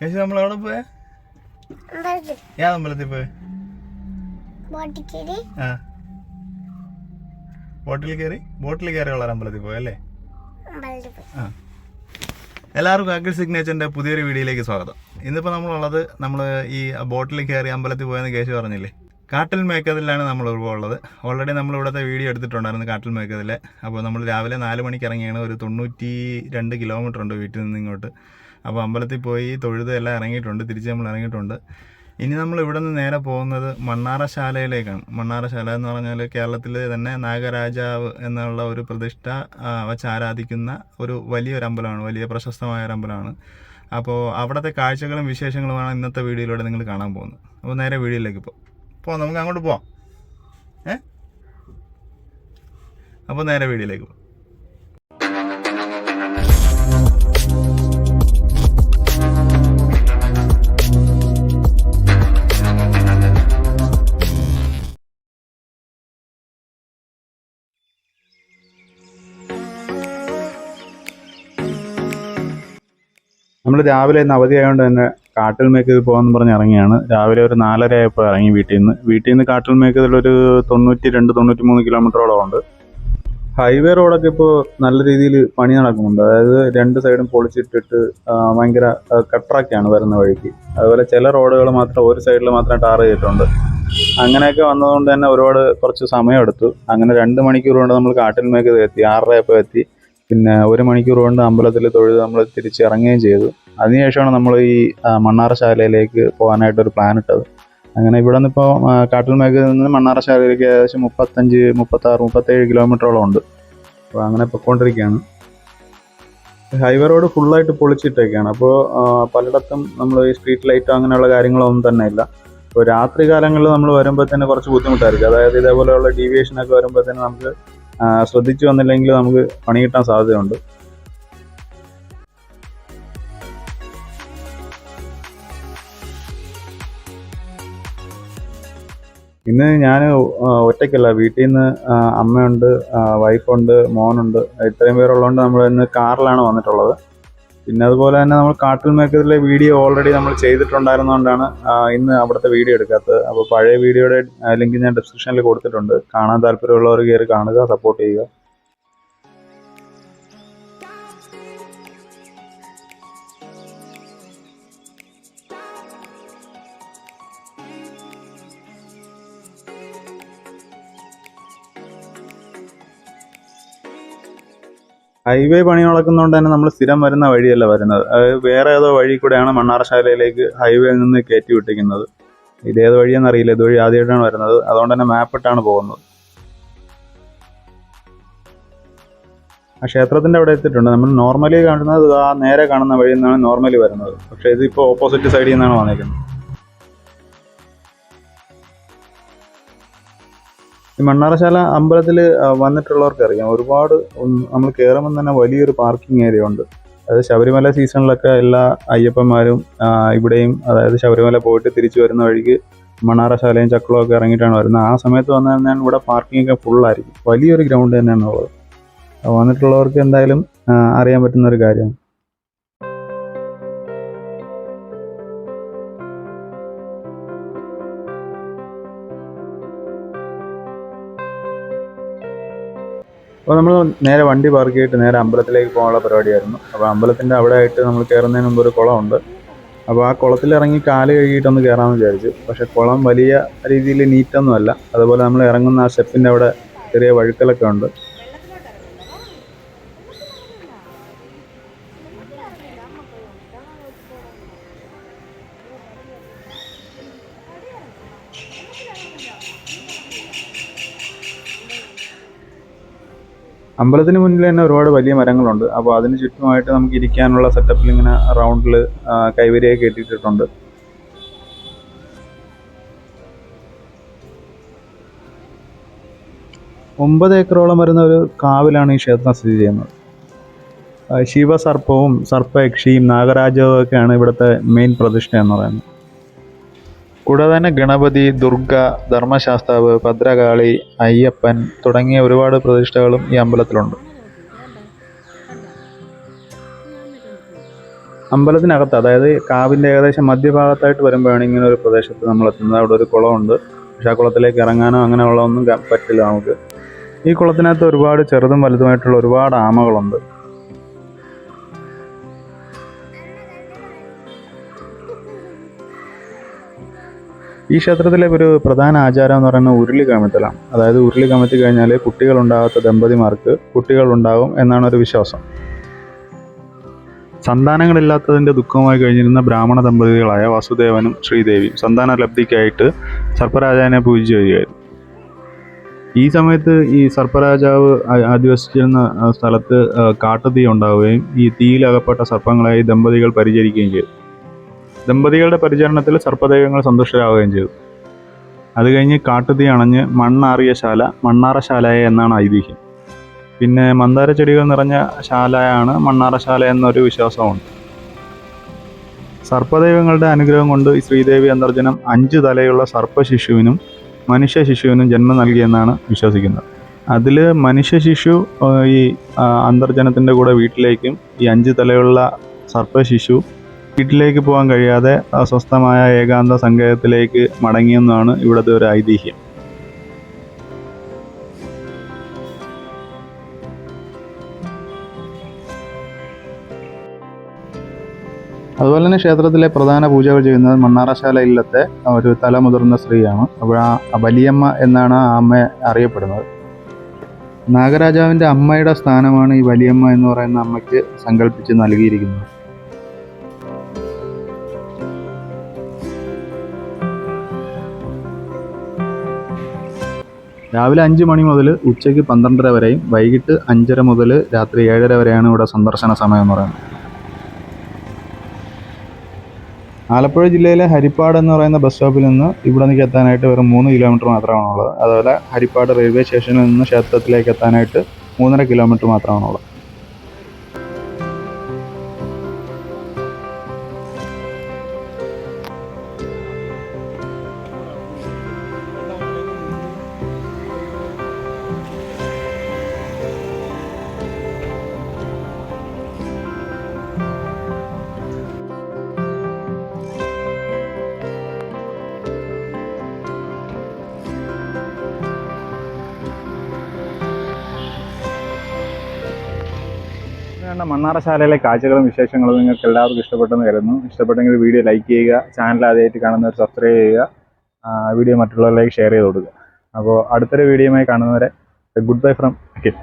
കേശു നമ്മൾ എവിടെ പോയെ ഏത് അമ്പലത്തിൽ പോയെ? ആ. ബോട്ടിൽ കയറി ബോട്ടിൽ കയറിയുള്ള അമ്പലത്തിൽ പോയി അല്ലേ? അമ്പലത്തിൽ പോയി. ആ. എല്ലാവർക്കും അഗ്രി സിഗ്നേച്ചറിന്റെ പുതിയൊരു വീഡിയോയിലേക്ക് സ്വാഗതം. ഇന്നിപ്പോൾ നമ്മളുള്ളത് നമ്മൾ ഈ ബോട്ടിൽ കയറി അമ്പലത്തിൽ പോയെന്ന് കേശു പറഞ്ഞില്ലേ? കാട്ടിൽ മേക്കതിലാണ് നമ്മൾ ഉള്ളത്. ഓൾറെഡി നമ്മൾ ഇവിടുത്തെ വീഡിയോ എടുത്തിട്ടുണ്ടായിരുന്നു കാട്ടിൽ മേക്കതിലെ. അപ്പോൾ നമ്മൾ രാവിലെ നാല് മണിക്ക് ഇറങ്ങിയാണ്. ഒരു തൊണ്ണൂറ്റി രണ്ട് കിലോമീറ്റർ ഉണ്ട് വീട്ടിൽ നിന്ന് ഇങ്ങോട്ട്. അപ്പോൾ അമ്പലത്തിൽ പോയി തൊഴുത് എല്ലാം ഇറങ്ങിയിട്ടുണ്ട് തിരിച്ച് നമ്മൾ ഇറങ്ങിയിട്ടുണ്ട്. ഇനി നമ്മൾ ഇവിടെ നിന്ന് നേരെ പോകുന്നത് മണ്ണാറശാലയിലേക്കാണ്. മണ്ണാറശാല എന്ന് പറഞ്ഞാൽ കേരളത്തിൽ തന്നെ നാഗരാജാവ് എന്നുള്ള ഒരു പ്രതിഷ്ഠ വച്ച് ആരാധിക്കുന്ന ഒരു വലിയൊരു അമ്പലമാണ് വലിയ പ്രശസ്തമായ ഒരു അമ്പലമാണ്. അപ്പോൾ അവിടുത്തെ കാഴ്ചകളും വിശേഷങ്ങളുമാണ് ഇന്നത്തെ വീഡിയോയിലൂടെ നിങ്ങൾ കാണാൻ പോകുന്നത്. അപ്പോൾ നേരെ വീഡിയോയിലേക്ക് പോകും അപ്പോൾ നമുക്ക് അങ്ങോട്ട് പോവാം. ഏ? അപ്പോൾ നേരെ വീഡിയോയിലേക്ക് പോകാം നമ്മൾ രാവിലെ ഇന്ന് അവധി ആയതുകൊണ്ട് തന്നെ കാട്ടിൽ മേക്കതിൽ പോകാമെന്ന് പറഞ്ഞ് ഇറങ്ങിയാണ്. രാവിലെ ഒരു നാലര ആയപ്പോൾ ഇറങ്ങി വീട്ടിൽ നിന്ന് വീട്ടിൽ നിന്ന് കാട്ടിൽ മേക്കതിൽ ഒരു തൊണ്ണൂറ്റി രണ്ട് തൊണ്ണൂറ്റി മൂന്ന് കിലോമീറ്ററോളം ഉണ്ട്. ഹൈവേ റോഡൊക്കെ ഇപ്പോൾ നല്ല രീതിയിൽ പണി നടക്കുന്നുണ്ട്. അതായത് രണ്ട് സൈഡും പൊളിച്ചിട്ടിട്ട് ഭയങ്കര കട്ടറൊക്കെയാണ് വരുന്ന വഴിക്ക്. അതുപോലെ ചില റോഡുകൾ മാത്രം ഒരു സൈഡിൽ മാത്രം ടാർ ചെയ്തിട്ടുണ്ട്. അങ്ങനെയൊക്കെ വന്നതുകൊണ്ട് തന്നെ ഒരുപാട് കുറച്ച് സമയം എടുത്തു അങ്ങനെ രണ്ട് മണിക്കൂർ കൊണ്ട് നമ്മൾ കാട്ടിൽ മേക്കത് എത്തി. ആറര ആയപ്പോൾ എത്തി. പിന്നെ ഒരു മണിക്കൂർ കൊണ്ട് അമ്പലത്തിൽ തൊഴുത് നമ്മൾ തിരിച്ച് ഇറങ്ങുകയും ചെയ്തു. അതിനുശേഷമാണ് നമ്മൾ ഈ മണ്ണാറശാലയിലേക്ക് പോകാനായിട്ട് ഒരു പ്ലാൻ ഇട്ടത്. അങ്ങനെ ഇവിടെ നിന്ന് ഇപ്പോൾ കാട്ടിൽ മേഖലയിൽ നിന്ന് മണ്ണാറശാലയിലേക്ക് ഏകദേശം മുപ്പത്തഞ്ച് മുപ്പത്താറ് മുപ്പത്തേഴ് കിലോമീറ്ററോളം ഉണ്ട്. അപ്പോൾ അങ്ങനെ പൊയ്ക്കൊണ്ടിരിക്കുകയാണ്. ഹൈവേ റോഡ് ഫുള്ളായിട്ട് പൊളിച്ചിട്ടൊക്കെയാണ് അപ്പോൾ പലയിടത്തും നമ്മൾ ഈ സ്ട്രീറ്റ് ലൈറ്റോ അങ്ങനെയുള്ള കാര്യങ്ങളൊന്നും തന്നെ ഇല്ല. അപ്പോൾ രാത്രി കാലങ്ങളിൽ നമ്മൾ വരുമ്പോൾ തന്നെ കുറച്ച് ബുദ്ധിമുട്ടായിരിക്കും. അതായത് ഇതേപോലെയുള്ള ഡീവിയേഷനൊക്കെ വരുമ്പോൾ തന്നെ നമുക്ക് ശ്രദ്ധിച്ചു വന്നില്ലെങ്കിൽ നമുക്ക് പണി കിട്ടാൻ സാധ്യതയുണ്ട്. ഇന്ന് ഞാൻ ഒറ്റയ്ക്കല്ല. വീട്ടിൽ നിന്ന് അമ്മയുണ്ട് വൈഫുണ്ട് മോനുണ്ട്. ഇത്രയും പേരുള്ളതുകൊണ്ട് നമ്മൾ ഇന്ന് കാറിലാണ് വന്നിട്ടുള്ളത്. പിന്നെ അതുപോലെ തന്നെ നമ്മൾ കാട്ടിൽ മേക്കറിലെ വീഡിയോ ഓൾറെഡി നമ്മൾ ചെയ്തിട്ടുണ്ടായിരുന്നതുകൊണ്ടാണ് ഇന്ന് അവിടുത്തെ വീഡിയോ എടുക്കാത്തത്. അപ്പോൾ പഴയ വീഡിയോയുടെ ലിങ്ക് ഞാൻ ഡിസ്ക്രിപ്ഷനിൽ കൊടുത്തിട്ടുണ്ട്. കാണാൻ താല്പര്യമുള്ളവർ കയറി കാണുക സപ്പോർട്ട് ചെയ്യുക. ഹൈവേ പണി നടക്കുന്നതുകൊണ്ട് തന്നെ നമ്മൾ സ്ഥിരം വരുന്ന വഴിയല്ല വരുന്നത്. അതായത് വേറെ ഏതോ വഴി കൂടെയാണ് മണ്ണാറശാലയിലേക്ക് ഹൈവേയിൽ നിന്ന് കയറ്റി വിട്ടിരിക്കുന്നത്. ഇതേത് വഴിയെന്ന് അറിയില്ല. ഇതുവഴി ആദ്യമായിട്ടാണ് വരുന്നത്. അതുകൊണ്ട് തന്നെ മാപ്പിട്ടാണ് പോകുന്നത്. ആ ക്ഷേത്രത്തിന്റെ അവിടെ എത്തിയിട്ടുണ്ട്. നമ്മൾ നോർമലി കാണുന്നത് ആ നേരെ കാണുന്ന വഴിയിൽ നിന്നാണ് നോർമലി വരുന്നത്. പക്ഷേ ഇതിപ്പോൾ ഓപ്പോസിറ്റ് സൈഡിൽ നിന്നാണ് വന്നിരിക്കുന്നത് ഈ മണ്ണാറശാല അമ്പലത്തിൽ വന്നിട്ടുള്ളവർക്ക് അറിയാം ഒരുപാട് നമ്മൾ കയറുമ്പോൾ തന്നെ വലിയൊരു പാർക്കിംഗ് ഏരിയ ഉണ്ട്. അതായത് ശബരിമല സീസണിലൊക്കെ എല്ലാ അയ്യപ്പന്മാരും ഇവിടെയും അതായത് ശബരിമല പോയിട്ട് തിരിച്ചു വരുന്ന വഴിക്ക് മണ്ണാറശാലയും ചക്കളവും ഒക്കെ ഇറങ്ങിയിട്ടാണ് വരുന്നത്. ആ സമയത്ത് വന്നു കഴിഞ്ഞാൽ ഇവിടെ പാർക്കിംഗ് ഒക്കെ ഫുള്ളായിരിക്കും വലിയൊരു ഗ്രൗണ്ട് തന്നെയാണ് ഉള്ളത്. വന്നിട്ടുള്ളവർക്ക് എന്തായാലും അറിയാൻ പറ്റുന്ന ഒരു കാര്യമാണ്. അപ്പോൾ നമ്മൾ നേരെ വണ്ടി പാർക്ക് ചെയ്തിട്ട് നേരെ അമ്പലത്തിലേക്ക് പോകാനുള്ള പരിപാടിയായിരുന്നു. അപ്പോൾ അമ്പലത്തിന്റെ അവിടെ ആയിട്ട് നമ്മൾ കയറുന്നതിന് മുമ്പ് ഒരു കുളമുണ്ട്. അപ്പോൾ ആ കുളത്തിൽ ഇറങ്ങി കാൽ കഴുകിയിട്ടൊന്ന് കയറാമെന്ന് വിചാരിച്ചു. പക്ഷേ കുളം വലിയ രീതിയിൽ നീറ്റൊന്നും അല്ല അതുപോലെ നമ്മൾ ഇറങ്ങുന്ന ആ സ്റ്റെപ്പിന്റെ അവിടെ ചെറിയ വഴുക്കലൊക്കെ ഉണ്ട്. അമ്പലത്തിന് മുന്നിൽ തന്നെ ഒരുപാട് വലിയ മരങ്ങളുണ്ട്. അപ്പോൾ അതിന് ചുറ്റുമായിട്ട് നമുക്ക് ഇരിക്കാനുള്ള സെറ്റപ്പിൽ ഇങ്ങനെ റൗണ്ടിൽ കൈവരിയൊക്കെ കെട്ടിയിട്ടിട്ടുണ്ട് ഒമ്പത് ഏക്കറോളം വരുന്ന ഒരു കാവിലാണ് ഈ ക്ഷേത്രം സ്ഥിതി ചെയ്യുന്നത്. ശിവസർപ്പവും സർപ്പയക്ഷിയും നാഗരാജവും ഒക്കെയാണ് ഇവിടുത്തെ മെയിൻ പ്രതിഷ്ഠ എന്ന് പറയുന്നത്. കൂടാതെ തന്നെ ഗണപതി ദുർഗ ധർമ്മശാസ്താവ് ഭദ്രകാളി അയ്യപ്പൻ തുടങ്ങിയ ഒരുപാട് പ്രതിഷ്ഠകളും ഈ അമ്പലത്തിലുണ്ട്. അമ്പലത്തിനകത്ത് അതായത് കാവിന്റെ ഏകദേശം മധ്യഭാഗത്തായിട്ട് വരുമ്പോഴാണ് ഇങ്ങനെ ഒരു പ്രദേശത്ത് നമ്മൾ എത്തുന്നത്. അവിടെ ഒരു കുളമുണ്ട്. പക്ഷേ ആ കുളത്തിലേക്ക് ഇറങ്ങാനോ അങ്ങനെയുള്ള ഒന്നും പറ്റില്ല നമുക്ക്. ഈ കുളത്തിനകത്ത് ഒരുപാട് ചെറുതും വലുതുമായിട്ടുള്ള ഒരുപാട് ആമകളുണ്ട്. ഈ ക്ഷേത്രത്തിലെ ഒരു പ്രധാന ആചാരം എന്ന് പറയുന്നത് ഉരുളി കമത്തലാണ്. അതായത് ഉരുളി കമത്തി കഴിഞ്ഞാൽ കുട്ടികളുണ്ടാകാത്ത ദമ്പതിമാർക്ക് കുട്ടികളുണ്ടാകും എന്നാണ് ഒരു വിശ്വാസം. സന്താനങ്ങളില്ലാത്തതിന്റെ ദുഃഖമായി കഴിഞ്ഞിരുന്ന ബ്രാഹ്മണ ദമ്പതികളായ വാസുദേവനും ശ്രീദേവിയും സന്താന ലബ്ധിക്കായിട്ട് സർപ്പരാജാവിനെ പൂജിച്ചു വരികയായിരുന്നു. ഈ സമയത്ത് ഈ സർപ്പരാജാവ് അധിവസിച്ചിരുന്ന സ്ഥലത്ത് കാട്ടുതീ ഉണ്ടാവുകയും ഈ തീയിലകപ്പെട്ട സർപ്പങ്ങളെ ദമ്പതികൾ പരിചരിക്കുകയും ചെയ്തു. ദമ്പതികളുടെ പരിചരണത്തിൽ സർപ്പദൈവങ്ങൾ സന്തുഷ്ടരാകുകയും ചെയ്തു. അത് കഴിഞ്ഞ് കാട്ടുതീ അണഞ്ഞ് മണ്ണാറിയ ശാല മണ്ണാറശാലയ എന്നാണ് ഐതിഹ്യം. പിന്നെ മന്ദാര ചെടികൾ നിറഞ്ഞ ശാലയാണ് മണ്ണാറശാല എന്നൊരു വിശ്വാസമുണ്ട്. സർപ്പദൈവങ്ങളുടെ അനുഗ്രഹം കൊണ്ട് ശ്രീദേവി അന്തർജനം അഞ്ച് തലയുള്ള സർപ്പ ശിശുവിനും മനുഷ്യ ശിശുവിനും ജന്മം നൽകിയെന്നാണ് വിശ്വസിക്കുന്നത്. അതിൽ മനുഷ്യ ശിശു ഈ അന്തർജനത്തിന്റെ കൂടെ വീട്ടിലേക്കും ഈ അഞ്ച് തലയുള്ള സർപ്പ ശിശു വീട്ടിലേക്ക് പോകാൻ കഴിയാതെ അസ്വസ്ഥമായ ഏകാന്ത സങ്കേതത്തിലേക്ക് മടങ്ങിയെന്നാണ് ഇവിടുത്തെ ഒരു ഐതിഹ്യം. അതുപോലെ തന്നെ ക്ഷേത്രത്തിലെ പ്രധാന പൂജകൾ ചെയ്യുന്നത് മണ്ണാറശാല ഇല്ലത്തെ ഒരു തലമുതിർന്ന സ്ത്രീയാണ്. അപ്പോൾ ആ വലിയമ്മ എന്നാണ് ആ അമ്മ അറിയപ്പെടുന്നത്. നാഗരാജാവിന്റെ അമ്മയുടെ സ്ഥാനമാണ് ഈ വലിയമ്മ എന്ന് പറയുന്ന അമ്മയ്ക്ക് സങ്കല്പിച്ച് നൽകിയിരിക്കുന്നത്. രാവിലെ അഞ്ച് മണി മുതൽ ഉച്ചയ്ക്ക് പന്ത്രണ്ടര വരെയും വൈകിട്ട് അഞ്ചര മുതൽ രാത്രി ഏഴര വരെയാണ് ഇവിടെ സന്ദർശന സമയം എന്ന് പറയുന്നത്. ആലപ്പുഴ ജില്ലയിലെ ഹരിപ്പാട് എന്ന് പറയുന്ന ബസ് സ്റ്റോപ്പിൽ നിന്ന് ഇവിടേക്ക് എത്താനായിട്ട് വെറും മൂന്ന് കിലോമീറ്റർ മാത്രമാണുള്ളത്. അതുപോലെ ഹരിപ്പാട് റെയിൽവേ സ്റ്റേഷനിൽ നിന്ന് ക്ഷേത്രത്തിലേക്ക് എത്താനായിട്ട് മൂന്നര കിലോമീറ്റർ മാത്രമാണുള്ളത്. ഇതാണ് മണ്ണാറശാലയിലെ കാഴ്ചകളും വിശേഷങ്ങളും നിങ്ങൾക്ക് എല്ലാവർക്കും ഇഷ്ടപ്പെട്ടെന്ന് കരുതുന്നു. ഇഷ്ടപ്പെട്ടെങ്കിൽ വീഡിയോ ലൈക്ക് ചെയ്യുക ചാനൽ ആദ്യമായിട്ട് കാണുന്നവർ സബ്സ്ക്രൈബ് ചെയ്യുക വീഡിയോ മറ്റുള്ളവരിലേക്ക് ഷെയർ ചെയ്ത് കൊടുക്കുക. അപ്പോൾ അടുത്തൊരു വീഡിയോയുമായി കാണുന്നവരെ ഗുഡ് ബൈ ഫ്രം അഖിൽ